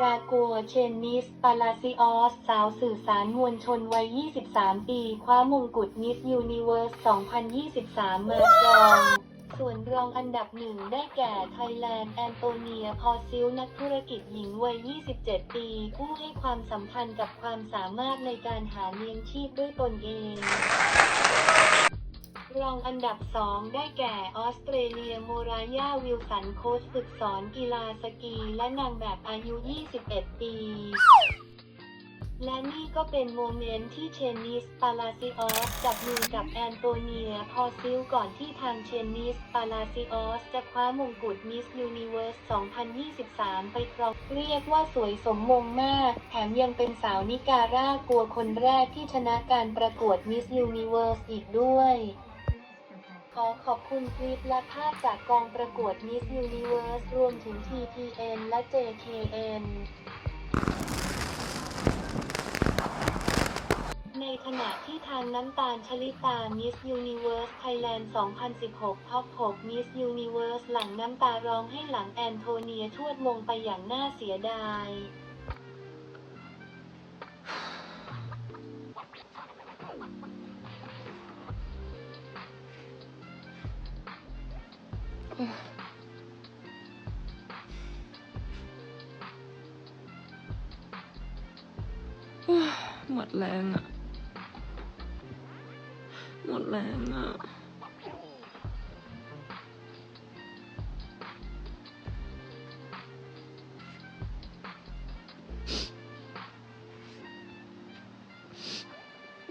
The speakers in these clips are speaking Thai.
รากัวเชนนิสปาลาซิออส สาวสื่อสารมวลชนวัย 23 ปี คว้ามงกุฎมิสยูนิเวิร์ส 2023 มาครอง ส่วนรองอันดับหนึ่งได้แก่ไทยแลนด์แอนโตเนีย พอซิลนักธุรกิจหญิงวัย 27 ปีผู้ให้ความสำคัญกับความสามารถในการหาเลี้ยงชีพด้วยตนเอง รองอันดับ 2 ได้แก่ออสเตรเลียโมรายาวิลสันโค้ชฝึกสอนกีฬาสกีและนางแบบอายุ 21 ปี และนี่ก็เป็นโมเมนต์ที่เชนนิสปาลาซิออสจับมือกับแอนโตเนียพอซิลก่อนที่ทางเชนนิสปาลาซิออสจะคว้ามงกุฎมิสยูนิเวิร์ส 2023 ไปครองเรียกว่าสวยสมมงมาก แถมยังเป็นสาวนิการากลัวคนแรกที่ชนะการประกวดมิสยูนิเวิร์สอีกด้วย ขอขอบคุณคลิปและภาพจากกองประกวด Miss Universe รวมถึง TPN และ JKN ในขณะที่ทางน้ำตาลชลิตา Miss Universe Thailand 2016ท็อป6 Miss Universe หลังน้ำตาร้องให้หลังแอนโทเนียทวดมงไปอย่างน่าเสียดาย หมดแรงอะหมดแรงอะ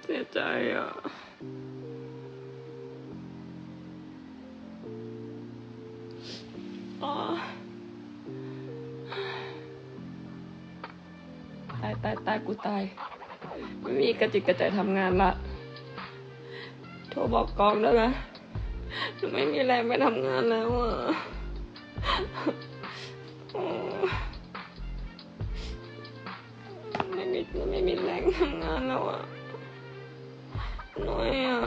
เสียใจอะ อ๋อตายตายตายกูตาย ไม่มีกระจิกกระใจทำงานละ โทรบอกกองได้ไหมหนูไม่มีแรงไปทำงานแล้วอะไม่มีไม่มีแรงทำงานแล้วอะน่อยอะ